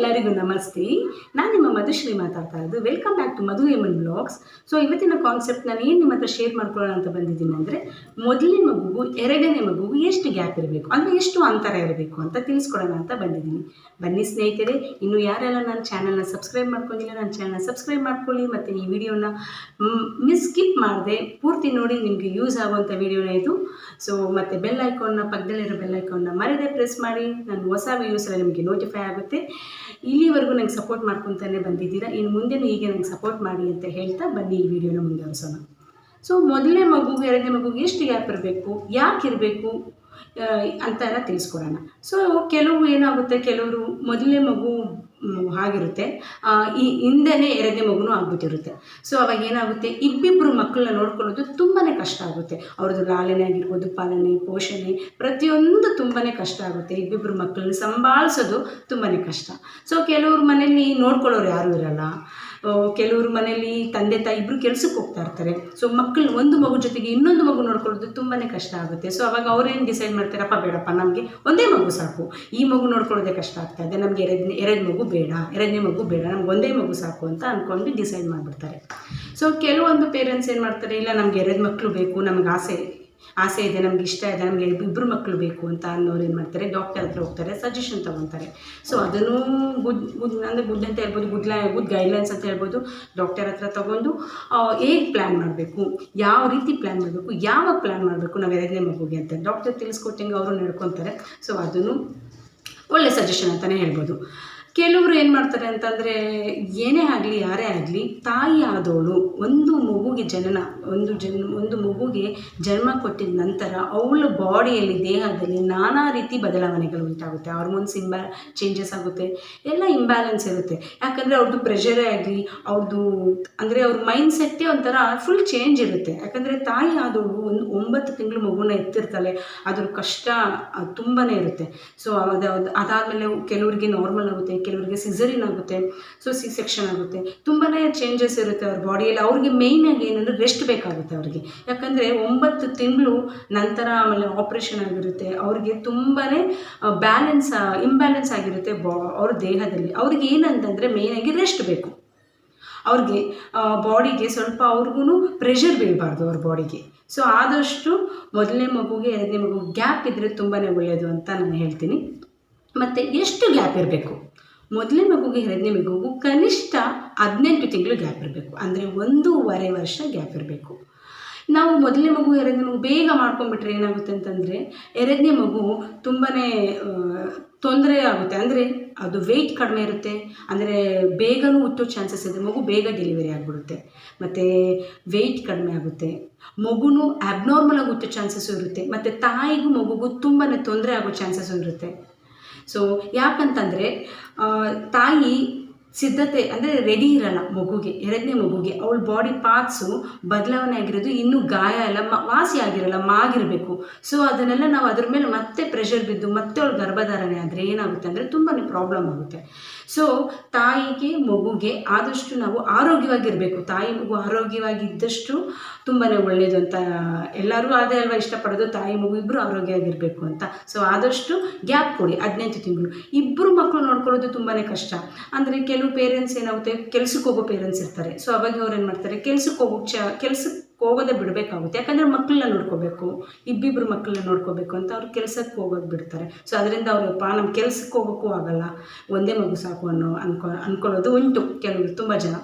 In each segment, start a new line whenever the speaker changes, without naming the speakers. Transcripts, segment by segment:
ಎಲ್ಲರಿಗೂ ನಮಸ್ತೆ. ನಾನು ನಿಮ್ಮ ಮಧುಶ್ರೀ ಮಾತಾಡ್ತಾ ಇರೋದು. ವೆಲ್ಕಮ್ ಬ್ಯಾಕ್ ಟು ಮಧು ಎಮನ್ ಬ್ಲಾಗ್ಸ್ ಸೊ ಇವತ್ತಿನ ಕಾನ್ಸೆಪ್ಟ್ ನಾನು ಏನು ನಿಮ್ಮ ಹತ್ರ ಶೇರ್ ಮಾಡ್ಕೊಳ್ಳೋಣ ಅಂತ ಬಂದಿದ್ದೀನಿ ಅಂದರೆ, ಮೊದಲಿನ ಮಗುಗೂ ಎರಡನೇ ಮಗುಗೂ ಎಷ್ಟು ಗ್ಯಾಪ್ ಇರಬೇಕು? ಅಂದರೆ ಎಷ್ಟು ಅಂತರ ಇರಬೇಕು ಅಂತ ತಿಳಿಸ್ಕೊಡೋಣ ಅಂತ ಬಂದಿದ್ದೀನಿ. ಬನ್ನಿ ಸ್ನೇಹಿತರೆ, ಇನ್ನು ಯಾರೆಲ್ಲ ನನ್ನ ಚಾನಲ್ನ ಸಬ್ಸ್ಕ್ರೈಬ್ ಮಾಡ್ಕೊಂಡಿಲ್ಲ, ನನ್ನ ಚಾನಲ್ನ ಸಬ್ಸ್ಕ್ರೈಬ್ ಮಾಡ್ಕೊಳ್ಳಿ. ಮತ್ತು ಈ ವಿಡಿಯೋನ ಮಿಸ್ ಸ್ಕಿಪ್ ಮಾಡದೆ, ಪೂರ್ತಿ ನೋಡಿ ನಿಮಗೆ ಯೂಸ್ ಆಗುವಂಥ ವಿಡಿಯೋನೇ ಇದು. ಸೊ ಮತ್ತು ಬೆಲ್ ಐಕಾನ್ನ ಪಕ್ಕದಲ್ಲಿರೋ ಬೆಲ್ ಐಕಾನ್ನ ಪ್ರೆಸ್ ಮಾಡಿ. ನಾನು ಹೊಸ ವಿಡಿಯೋಸ್ ಎಲ್ಲ ನಿಮಗೆ ನೋಟಿಫೈ ಆಗುತ್ತೆ. ಇಲ್ಲಿವರೆಗೂ ನಂಗೆ ಸಪೋರ್ಟ್ ಮಾಡ್ಕೊತಾನೆ ಬಂದಿದ್ದೀರಾ? ಇನ್ನು ಮುಂದೆನೂ ಹೀಗೆ ನಂಗೆ ಸಪೋರ್ಟ್ ಮಾಡಿ ಅಂತ ಹೇಳ್ತಾ ಬನ್ನಿ ಈ ವಿಡಿಯೋನ ಮುಂದುವರಿಸೋಣ ಸೊ ಮೊದಲನೇ ಮಗು, ಎರಡನೇ ಮಗುಗೆ ಎಷ್ಟು ಗ್ಯಾಪ್ ಇರಬೇಕು? ಯಾಕೆ ಇರಬೇಕು? ಅಂತ ಎಲ್ಲ ತಿಳಿಸ್ಕೊಡೋಣ. ಸೊ ಕೆಲವು ಏನಾಗುತ್ತೆ? ಕೆಲವರು ಮೊದಲನೇ ಮಗು ಆಗಿರುತ್ತೆ ಈ ಹಿಂದೆನೇ ಎರಡನೇ ಮಗುನೂ ಆಗ್ಬಿಟ್ಟಿರುತ್ತೆ. ಸೊ ಅವಾಗ ಏನಾಗುತ್ತೆ? ಇಬ್ಬಿಬ್ಬರು ಮಕ್ಕಳನ್ನ ನೋಡ್ಕೊಳ್ಳೋದು ತುಂಬಾ ಕಷ್ಟ ಆಗುತ್ತೆ. ಅವ್ರದ್ದು ಲಾಲನೆ ಆಗಿರ್ಬೋದು, ಪಾಲನೆ, ಪೋಷಣೆ, ಪ್ರತಿಯೊಂದು ತುಂಬಾ ಕಷ್ಟ ಆಗುತ್ತೆ. ಇಬ್ಬಿಬ್ಬರು ಮಕ್ಕಳನ್ನ ಸಂಭಾಳಿಸೋದು ತುಂಬಾ ಕಷ್ಟ. ಸೊ ಕೆಲವ್ರ ಮನೇಲಿ ನೋಡ್ಕೊಳ್ಳೋರು ಯಾರೂ ಇರಲ್ಲ. ಕೆಲವ್ರ ಮನೆಯಲ್ಲಿ ತಂದೆ ತಾಯಿ ಇಬ್ಬರು ಕೆಲಸಕ್ಕೆ ಹೋಗ್ತಾ ಇರ್ತಾರೆ. ಸೊ ಮಕ್ಕಳು ಒಂದು ಮಗು ಜೊತೆಗೆ ಇನ್ನೊಂದು ಮಗು ನೋಡ್ಕೊಳ್ಳೋದು ತುಂಬಾ ಕಷ್ಟ ಆಗುತ್ತೆ. ಸೊ ಅವಾಗ ಅವ್ರೇನು ಡಿಸೈಡ್ ಮಾಡ್ತಾರಪ್ಪ, ಬೇಡಪ್ಪ, ನಮಗೆ ಒಂದೇ ಮಗು ಸಾಕು. ಈ ಮಗು ನೋಡ್ಕೊಳ್ಳೋದೇ ಕಷ್ಟ ಆಗ್ತಾ ಇದೆ. ನಮಗೆ ಎರಡನೇ ಎರಡು ಮಗು ಬೇಡ, ಎರಡನೇ ಮಗು ಬೇಡ, ನಮ್ಗೆ ಒಂದೇ ಮಗು ಸಾಕು ಅಂತ ಅಂದ್ಕೊಂಡು ಡಿಸೈಡ್ ಮಾಡಿಬಿಡ್ತಾರೆ. ಸೊ ಕೆಲವೊಂದು ಪೇರೆಂಟ್ಸ್ ಏನು ಮಾಡ್ತಾರೆ, ಇಲ್ಲ ನಮ್ಗೆ ಎರಡು ಮಕ್ಕಳು ಬೇಕು, ನಮ್ಗೆ ಆಸೆ ಆಸೆ ಇದೆ, ನಮ್ಗೆ ಇಷ್ಟ ಇದೆ, ನಮಗೆ ಇಬ್ಬರು ಮಕ್ಕಳು ಬೇಕು ಅಂತ ಅನ್ನೋರು ಏನು ಮಾಡ್ತಾರೆ ಡಾಕ್ಟರ್ ಹತ್ರ ಹೋಗ್ತಾರೆ ಸಜೆಷನ್ ತೊಗೊತಾರೆ. ಸೊ ಅದನ್ನು ಗುಡ್ ಗುಡ್, ಅಂದರೆ ಗುಡ್ ಅಂತ ಹೇಳ್ಬೋದು, ಗುಡ್ ಲೈ ಗುಡ್ ಗೈಡ್ಲೈನ್ಸ್ ಅಂತ ಹೇಳ್ಬೋದು ಡಾಕ್ಟರ್ ಹತ್ರ ತೊಗೊಂಡು ಹೇಗೆ ಪ್ಲ್ಯಾನ್ ಮಾಡಬೇಕು, ಯಾವ ರೀತಿ ಪ್ಲ್ಯಾನ್ ಮಾಡಬೇಕು, ಯಾವಾಗ ಪ್ಲ್ಯಾನ್ ಮಾಡಬೇಕು ನಾವು ಎರಡನೇ ಮಗುಗೆ ಅಂತ ಡಾಕ್ಟರ್ ತಿಳಿಸ್ಕೊಟ್ಟಂಗೆ ಅವರು ನಡ್ಕೊತಾರೆ. ಸೊ ಅದನ್ನು ಒಳ್ಳೆ ಸಜೆಷನ್ ಅಂತಲೇ ಹೇಳ್ಬೋದು. ಕೆಲವರು ಏನು ಮಾಡ್ತಾರೆ ಅಂತಂದರೆ, ಏನೇ ಆಗಲಿ, ಯಾರೇ ಆಗಲಿ, ತಾಯಿ ಆದವಳು ಒಂದು ಮಗುಗೆ ಜನನ ಒಂದು ಜನ್, ಒಂದು ಮಗುಗೆ ಜನ್ಮ ಕೊಟ್ಟಿದ ನಂತರ ಅವಳ ಬಾಡಿಯಲ್ಲಿ ದೇಹದಲ್ಲಿ ನಾನಾ ರೀತಿ ಬದಲಾವಣೆಗಳು ಉಂಟಾಗುತ್ತೆ. ಹಾರ್ಮೋನ್ಸ್ ಇಂಬ್ಯಾ ಚೇಂಜಸ್ ಆಗುತ್ತೆ. ಎಲ್ಲ ಇಂಬ್ಯಾಲೆನ್ಸ್ ಇರುತ್ತೆ. ಯಾಕಂದರೆ ಅವ್ರದ್ದು ಪ್ರೆಷರೇ ಆಗಲಿ ಅವ್ರದ್ದು ಅಂದರೆ ಅವ್ರ ಮೈಂಡ್ ಸೆಟ್ಟೇ ಒಂಥರ ಫುಲ್ ಚೇಂಜ್ ಇರುತ್ತೆ. ಯಾಕಂದರೆ ತಾಯಿ ಆದವಳು ಒಂದು ಒಂಬತ್ತು ತಿಂಗಳು ಮಗುನ ಎತ್ತಿರ್ತಾಳೆ, ಅದ್ರ ಕಷ್ಟ ತುಂಬಾ ಇರುತ್ತೆ. ಸೊ ಅದು- ಅದಾದಮೇಲೆ ಕೆಲವರಿಗೆ ನಾರ್ಮಲ್ ಆಗುತ್ತೆ ಕೆಲವರಿಗೆ ಸಿಸರಿನ್ ಆಗುತ್ತೆ ಸೊ ಸಿ ಸೆಕ್ಷನ್ ಆಗುತ್ತೆ. ತುಂಬಾ ಚೇಂಜಸ್ ಇರುತ್ತೆ ಅವ್ರ ಬಾಡಿಯಲ್ಲಿ ಅವ್ರಿಗೆ ಮೇಯ್ನಾಗಿ ಏನಂದರೆ ರೆಸ್ಟ್ ಬೇಕಾಗುತ್ತೆ ಅವ್ರಿಗೆ. ಯಾಕಂದರೆ ಒಂಬತ್ತು ತಿಂಗಳು ನಂತರ ಆಮೇಲೆ ಆಪ್ರೇಷನ್ ಆಗಿರುತ್ತೆ. ಅವ್ರಿಗೆ ತುಂಬಾ ಬ್ಯಾಲೆನ್ಸ್ ಇಂಬ್ಯಾಲೆನ್ಸ್ ಆಗಿರುತ್ತೆ ಬಾ, ಅವ್ರ ದೇಹದಲ್ಲಿ. ಅವ್ರಿಗೆ ಏನಂತಂದರೆ ಮೇಯ್ನಾಗಿ ರೆಸ್ಟ್ ಬೇಕು. ಅವ್ರಿಗೆ ಬಾಡಿಗೆ ಸ್ವಲ್ಪ ಅವ್ರಿಗೂ ಪ್ರೆಷರ್ ಬೀಳಬಾರ್ದು ಅವ್ರ ಬಾಡಿಗೆ ಸೊ ಆದಷ್ಟು ಮೊದಲನೇ ಮಗುಗೆ, ಎರಡನೇ ಮಗು ಗ್ಯಾಪ್ ಇದ್ದರೆ ತುಂಬಾ ಒಳ್ಳೆಯದು ಅಂತ ನಾನು ಹೇಳ್ತೀನಿ. ಮತ್ತು ಎಷ್ಟು ಗ್ಯಾಪ್ ಇರಬೇಕು? ಮೊದಲನೇ ಮಗುಗೆ ಎರಡನೇ ಮಗುಗೂ ಕನಿಷ್ಠ ಹದಿನೆಂಟು ತಿಂಗಳು ಗ್ಯಾಪ್ ಇರಬೇಕು. ಅಂದರೆ ಒಂದೂವರೆ ವರ್ಷ ಗ್ಯಾಪ್ ಇರಬೇಕು. ನಾವು ಮೊದಲನೇ ಮಗು ಎರಡನೇ ಮಗು ಬೇಗ ಮಾಡ್ಕೊಂಡ್ಬಿಟ್ರೆ ಏನಾಗುತ್ತೆ ಅಂತಂದರೆ ಎರಡನೇ ಮಗು ತುಂಬಾ ತೊಂದರೆ ಆಗುತ್ತೆ. ಅಂದರೆ ಅದು ವೆಯ್ಟ್ ಕಡಿಮೆ ಇರುತ್ತೆ. ಅಂದರೆ ಬೇಗನೂ ಹುಟ್ಟೋ ಚಾನ್ಸಸ್ ಇದೆ. ಮಗು ಬೇಗ ಡೆಲಿವರಿ ಆಗಿಬಿಡುತ್ತೆ. ಮತ್ತು ವೆಯ್ಟ್ ಕಡಿಮೆ ಆಗುತ್ತೆ. ಮಗುನೂ ಆಬ್ನಾರ್ಮಲ್ ಆಗಿ ಹುಟ್ಟೋ ಚಾನ್ಸಸ್ಸು ಇರುತ್ತೆ. ಮತ್ತು ತಾಯಿಗೂ ಮಗುಗೂ ತುಂಬಾ ತೊಂದರೆ ಆಗೋ ಚಾನ್ಸಸ್ಸು ಇರುತ್ತೆ. ಸೊ ಯಾಕಂತಂದರೆ ತಾಯಿ ಸಿದ್ಧತೆ ಅಂದರೆ ರೆಡಿ ಇರಲ್ಲ ಮಗುಗೆ, ಎರಡನೇ ಮಗುಗೆ. ಅವಳ ಬಾಡಿ ಪಾರ್ಟ್ಸು ಬದಲಾವಣೆ ಆಗಿರೋದು ಇನ್ನೂ ಗಾಯ ಎಲ್ಲ ಮ, ವಾಸಿ ಆಗಿರಲ್ಲ, ಮಾಗಿರಬೇಕು. ಸೊ ಅದನ್ನೆಲ್ಲ ನಾವು ಅದ್ರ ಮೇಲೆ ಮತ್ತೆ ಪ್ರೆಷರ್ ಬಿದ್ದು ಮತ್ತೆ ಅವಳು ಗರ್ಭಧಾರಣೆ ಆದರೆ ಏನಾಗುತ್ತೆ ಅಂದರೆ ತುಂಬಾ ಪ್ರಾಬ್ಲಮ್ ಆಗುತ್ತೆ. ಸೊ ತಾಯಿಗೆ, ಮಗುಗೆ ಆದಷ್ಟು ನಾವು ಆರೋಗ್ಯವಾಗಿರಬೇಕು. ತಾಯಿ, ಮಗು ಆರೋಗ್ಯವಾಗಿದ್ದಷ್ಟು ತುಂಬಾ ಒಳ್ಳೆಯದು ಅಂತ ಎಲ್ಲರೂ ಅದೇ ಅಲ್ವಾ ಇಷ್ಟಪಡೋದು? ತಾಯಿ, ಮಗು ಇಬ್ಬರು ಆರೋಗ್ಯವಾಗಿರಬೇಕು ಅಂತ. ಸೊ ಆದಷ್ಟು ಗ್ಯಾಪ್ ಕೊಡಿ ಹದಿನೆಂಟು ತಿಂಗಳು. ಇಬ್ಬರು ಮಕ್ಕಳು ನೋಡ್ಕೊಳ್ಳೋದು ತುಂಬಾ ಕಷ್ಟ. ಅಂದರೆ ಕೆಲವು ಪೇರೆಂಟ್ಸ್ ಏನಾಗುತ್ತೆ? ಕೆಲ್ಸಕ್ಕೆ ಹೋಗೋ ಪೇರೆಂಟ್ಸ್ ಇರ್ತಾರೆ. ಸೊ ಅವಾಗ ಅವ್ರು ಏನು ಮಾಡ್ತಾರೆ? ಕೆಲ್ಸಕ್ಕೆ ಹೋಗೋ ಚ ಕೆಲ್ಸಕ್ಕೆ ಹೋಗೋದೇ ಬಿಡಬೇಕಾಗುತ್ತೆ. ಯಾಕಂದರೆ ಮಕ್ಕಳನ್ನ ನೋಡ್ಕೋಬೇಕು. ಇಬ್ಬಿಬ್ರು ಮಕ್ಕಳನ್ನ ನೋಡ್ಕೋಬೇಕು ಅಂತ ಅವ್ರು ಕೆಲಸಕ್ಕೆ ಹೋಗೋದು ಬಿಡ್ತಾರೆ. ಸೊ ಅದರಿಂದ ಅವ್ರಪ್ಪ ನಮ್ಮ ಕೆಲ್ಸಕ್ಕೆ ಹೋಗೋಕ್ಕೂ ಆಗಲ್ಲ. ಒಂದೇ ಮಗು ಸಾಕು ಅನ್ನೋ ಅನ್ಕೊ, ಅನ್ಕೊಳ್ಳೋದು ಉಂಟು. ಕೆಲವರು ತುಂಬ ಜನ.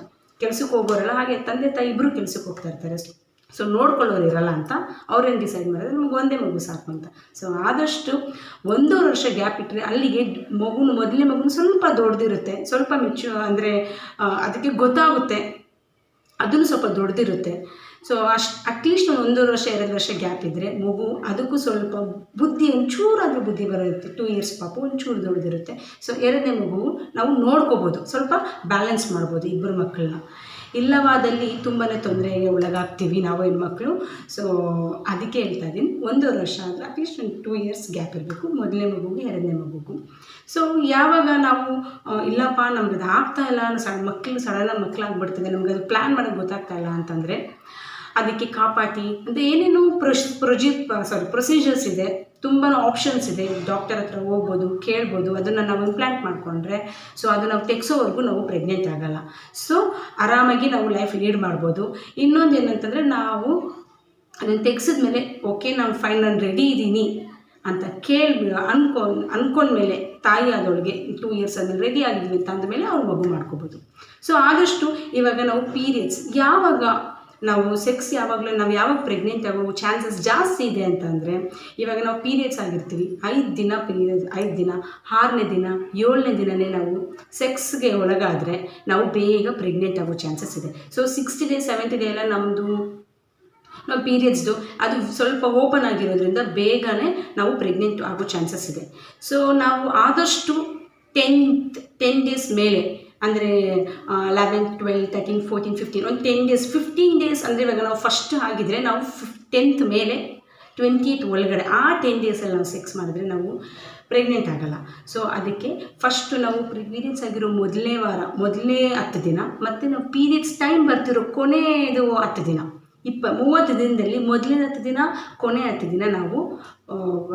ಕೆಲ್ಸಕ್ಕೆ ಹೋಗೋರಲ್ಲ ಹಾಗೆ ತಂದೆ ತಾಯಿ ಇಬ್ಬರು ಕೆಲ್ಸಕ್ಕೆ ಹೋಗ್ತಾ ಇರ್ತಾರೆ. ಸೊ ನೋಡ್ಕೊಳ್ಳೋರು ಇರಲ್ಲ ಅಂತ ಅವ್ರೇನು ಡಿಸೈಡ್ ಮಾಡಿದ್ರೆ, ನಮ್ಗೆ ಒಂದೇ ಮಗು ಸಾಕು ಅಂತ. ಸೊ ಆದಷ್ಟು ಒಂದೂವರೆ ವರ್ಷ ಗ್ಯಾಪ್ ಇಟ್ಟರೆ ಅಲ್ಲಿಗೆ ಮಗುನ ಮೊದಲನೇ ಮಗುನ ಸ್ವಲ್ಪ ದೊಡ್ಡದಿರುತ್ತೆ ಸ್ವಲ್ಪ ಮೆಚ್ಚು ಅಂದರೆ ಅದಕ್ಕೆ ಗೊತ್ತಾಗುತ್ತೆ. ಅದನ್ನು ಸ್ವಲ್ಪ ದೊಡ್ಡದಿರುತ್ತೆ ಸೊ ಅಷ್ಟು ಅಟ್ಲೀಸ್ಟ್ ಒಂದು ಒಂದೂವರೆ ವರ್ಷ, ಎರಡು ವರ್ಷ ಗ್ಯಾಪ್ ಇದ್ದರೆ ಮಗು ಅದಕ್ಕೂ ಸ್ವಲ್ಪ ಬುದ್ಧಿ, ಒಂಚೂರಾದರೂ ಬುದ್ಧಿ ಬರುತ್ತೆ ಟೂ ಇಯರ್ಸ್ ಪಾಪ ಒಂಚೂರು ದೊಡ್ಡದಿರುತ್ತೆ. ಸೊ ಎರಡನೇ ಮಗು ನಾವು ನೋಡ್ಕೋಬೋದು. ಸ್ವಲ್ಪ ಬ್ಯಾಲೆನ್ಸ್ ಮಾಡ್ಬೋದು ಇಬ್ಬರು ಮಕ್ಕಳನ್ನ. ಇಲ್ಲವಾದಲ್ಲಿ ತುಂಬಾ ತೊಂದರೆಗೆ ಒಳಗಾಗ್ತೀವಿ ನಾವು ಹೆಣ್ಮಕ್ಳು. ಸೊ ಅದಕ್ಕೆ ಹೇಳ್ತಾ ಇದ್ದೀನಿ ಒಂದೂವರೆ ವರ್ಷ ಆದರೆ ಅಟ್ಲೀಸ್ಟ್ ಒಂದು ಟೂ ಇಯರ್ಸ್ ಗ್ಯಾಪ್ ಇರಬೇಕು. ಮೊದಲನೇ ಮಗುಗೆ, ಎರಡನೇ ಮಗುಗೂ. ಸೊ ಯಾವಾಗ ನಾವು ಇಲ್ಲಪ್ಪ ನಮ್ಗೆ ಅದು ಆಗ್ತಾಯಿಲ್ಲ ಸಣ್ಣ ಮಕ್ಕಳು ಸಡನ್ನಾಗಿ ಮಕ್ಕಳಾಗ್ಬಿಡ್ತದೆ ನಮ್ಗೆ ಅದು ಪ್ಲ್ಯಾನ್ ಮಾಡೋಕ್ಕೆ ಗೊತ್ತಾಗ್ತಾ ಇಲ್ಲ ಅಂತಂದರೆ ಅದಕ್ಕೆ ಕಾಪಾಟಿ ಅಂತ ಏನೇನು ಪ್ರೊಶ್ ಪ್ರೊಜಿ ಸಾರಿ ಪ್ರೊಸೀಜರ್ಸ್ ಇದೆ. ತುಂಬಾ ಆಪ್ಷನ್ಸ್ ಇದೆ. ಡಾಕ್ಟರ್ ಹತ್ರ ಹೋಗ್ಬೋದು, ಕೇಳ್ಬೋದು. ಅದನ್ನು ನಾವು ಇಂಪ್ಲಾಂಟ್ ಮಾಡಿಕೊಂಡ್ರೆ ಸೊ ಅದು ನಾವು ತೆಗ್ಸೋವರೆಗೂ ನಾವು ಪ್ರೆಗ್ನೆಂಟ್ ಆಗಲ್ಲ. ಸೊ ಆರಾಮಾಗಿ ನಾವು ಲೈಫ್ ಲೀಡ್ ಮಾಡ್ಬೋದು. ಇನ್ನೊಂದು ಏನಂತಂದರೆ ನಾವು ಅದನ್ನು ತೆಗ್ಸಿದ್ಮೇಲೆ ಓಕೆ ನಾನು ಫೈನ್ ನಾನು ರೆಡಿ ಇದ್ದೀನಿ ಅಂತ ಕೇಳಿ, ಅನ್ಕೊ, ಅನ್ಕೊಂಡ್ಮೇಲೆ ತಾಯಿ ಆದವಳಿಗೆ ಟೂ ಇಯರ್ಸ್ ಆದಮೇಲೆ ರೆಡಿ ಆಗಿದ್ವಿ ಅಂತ ಅಂದಮೇಲೆ ಅವ್ರು ಮಗು ಮಾಡ್ಕೋಬೋದು. ಸೊ ಆದಷ್ಟು ಇವಾಗ ನಾವು ಪೀರಿಯಡ್ಸ್ ಯಾವಾಗ ನಾವು ಸೆಕ್ಸ್ ಯಾವಾಗಲೂ, ನಾವು ಯಾವಾಗ ಪ್ರೆಗ್ನೆಂಟ್ ಆಗೋ ಚಾನ್ಸಸ್ ಜಾಸ್ತಿ ಇದೆ ಅಂತಂದರೆ, ಇವಾಗ ನಾವು ಪೀರಿಯಡ್ಸ್ ಆಗಿರ್ತೀವಿ. ಐದು ದಿನ ಪೀರಿಯಡ್ ಐದು ದಿನ, ಆರನೇ ದಿನ, ಏಳನೇ ದಿನನೇ ನಾವು ಸೆಕ್ಸ್ಗೆ ಒಳಗಾದರೆ ನಾವು ಬೇಗ ಪ್ರೆಗ್ನೆಂಟ್ ಆಗೋ ಚಾನ್ಸಸ್ ಇದೆ. So sixty day seventy day ಎಲ್ಲ ನಮ್ಮದು ನಾವು ಪೀರಿಯಡ್ಸ್ದು ಅದು ಸ್ವಲ್ಪ ಓಪನ್ ಆಗಿರೋದ್ರಿಂದ ಬೇಗನೆ ನಾವು ಪ್ರೆಗ್ನೆಂಟ್ ಆಗೋ ಚಾನ್ಸಸ್ ಇದೆ. ಸೊ ನಾವು ಆದಷ್ಟು ಟೆಂತ್ ಟೆನ್ ಡೇಸ್ ಮೇಲೆ ಅಂದರೆ eleven twelve thirteen fourteen fifteen ಒಂದು ಟೆನ್ ಡೇಸ್ ಫಿಫ್ಟೀನ್ ಡೇಸ್ ಅಂದರೆ ಇವಾಗ ನಾವು ಫಸ್ಟ್ ಆಗಿದ್ರೆ ನಾವು ಫಿಫ್ ಟೆಂತ್ ಮೇಲೆ ಟ್ವೆಂಟಿ ಏಯ್ಟ್ ಒಳಗಡೆ, ಆ ಟೆನ್ ಡೇಸಲ್ಲಿ ನಾವು ಸೆಕ್ಸ್ ಮಾಡಿದ್ರೆ ನಾವು ಪ್ರೆಗ್ನೆಂಟ್ ಆಗಲ್ಲ. ಸೊ ಅದಕ್ಕೆ ಫಸ್ಟು ನಾವು ಪೀರಿಯಡ್ಸ್ ಆಗಿರೋ ಮೊದಲನೇ ವಾರ, ಮೊದಲನೇ ಹತ್ತು ದಿನ, ಮತ್ತು ನಾವು ಪೀರಿಯಡ್ಸ್ ಟೈಮ್ ಬರ್ತಿರೋ ಕೊನೆಯದು ಹತ್ತು ದಿನ, ಇಪ್ಪ, ಮೂವತ್ತು ದಿನದಲ್ಲಿ ಮೊದಲನೇ ಹತ್ತು ದಿನ, ಕೊನೆ ಹತ್ತು ದಿನ ನಾವು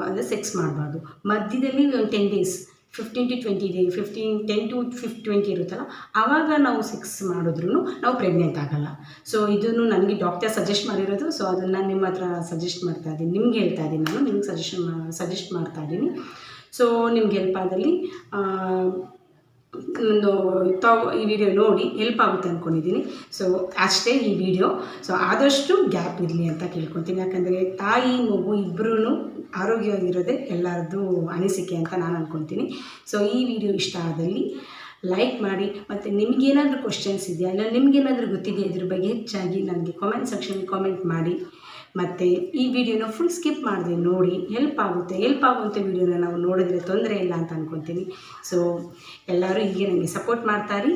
ಅಂದರೆ ಸೆಕ್ಸ್ ಮಾಡಬಾರ್ದು. ಮಧ್ಯದಲ್ಲಿ ಒಂದು ten days fifteen to twenty day fifteen ten to fif twenty ಇರುತ್ತಲ್ಲ ಆವಾಗ ನಾವು ಸೆಕ್ಸ್ ಮಾಡಿದ್ರೂ ನಾವು ಪ್ರೆಗ್ನೆಂಟ್ ಆಗಲ್ಲ. ಸೊ ಇದನ್ನು ನನಗೆ ಡಾಕ್ಟರ್ ಸಜೆಸ್ಟ್ ಮಾಡಿರೋದು ಸೊ ಅದನ್ನು ನಿಮ್ಮ ಹತ್ರ ಸಜೆಸ್ಟ್ ಮಾಡ್ತಾ ಇದ್ದೀನಿ. ನಿಮ್ಗೆ ಹೇಳ್ತಾ ಇದ್ದೀನಿ ನಾನು, ನಿಮ್ಗೆ ಸಜೆಷನ್ ಸಜೆಸ್ಟ್ ಮಾಡ್ತಾ ಇದ್ದೀನಿ. ಸೊ ನಿಮ್ಗೆ ಹೆಲ್ಪ್ ಆದಲ್ಲಿ ಒಂದು ತಾವು, ಈ ವಿಡಿಯೋ ನೋಡಿ ಹೆಲ್ಪ್ ಆಗುತ್ತೆ ಅಂದ್ಕೊಂಡಿದ್ದೀನಿ ಸೊ ಅಷ್ಟೇ ಈ ವಿಡಿಯೋ ಸೊ ಆದಷ್ಟು ಗ್ಯಾಪ್ ಇರಲಿ ಅಂತ ಕೇಳ್ಕೊತೀನಿ. ಯಾಕಂದರೆ ತಾಯಿ, ಮಗು ಇಬ್ಬರೂ ಆರೋಗ್ಯವಾಗಿರೋದೇ ಎಲ್ಲರದ್ದು ಅನಿಸಿಕೆ ಅಂತ ನಾನು ಅಂದ್ಕೊತೀನಿ ಸೊ ಈ ವಿಡಿಯೋ ಇಷ್ಟ ಆದಲ್ಲಿ ಲೈಕ್ ಮಾಡಿ, ಮತ್ತು ನಿಮಗೇನಾದರೂ ಕ್ವಶನ್ಸ್ ಇದೆಯಾ, ಇಲ್ಲ ನಿಮಗೇನಾದರೂ ಗೊತ್ತಿದೆಯಾ ಇದ್ರ ಬಗ್ಗೆ ಹೆಚ್ಚಾಗಿ ನನಗೆ ಕಾಮೆಂಟ್ ಸೆಕ್ಷನ್ ಕಾಮೆಂಟ್ ಮಾಡಿ. ಮತ್ತು ಈ ವಿಡಿಯೋನ ಫುಲ್ ಸ್ಕಿಪ್ ಮಾಡಿದೆ ನೋಡಿ ಹೆಲ್ಪ್ ಆಗುತ್ತೆ ಹೆಲ್ಪ್ ಆಗುವಂಥ ವಿಡಿಯೋನ ನಾವು ನೋಡಿದ್ರೆ ತೊಂದರೆ ಇಲ್ಲ ಅಂತ ಅಂದ್ಕೊತೀನಿ ಸೊ ಎಲ್ಲರೂ ಹೀಗೆ ನನಗೆ ಸಪೋರ್ಟ್ ಮಾಡ್ತಾರೆ.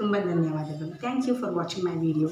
ತುಂಬ ಧನ್ಯವಾದಗಳು. Thank you for watching my video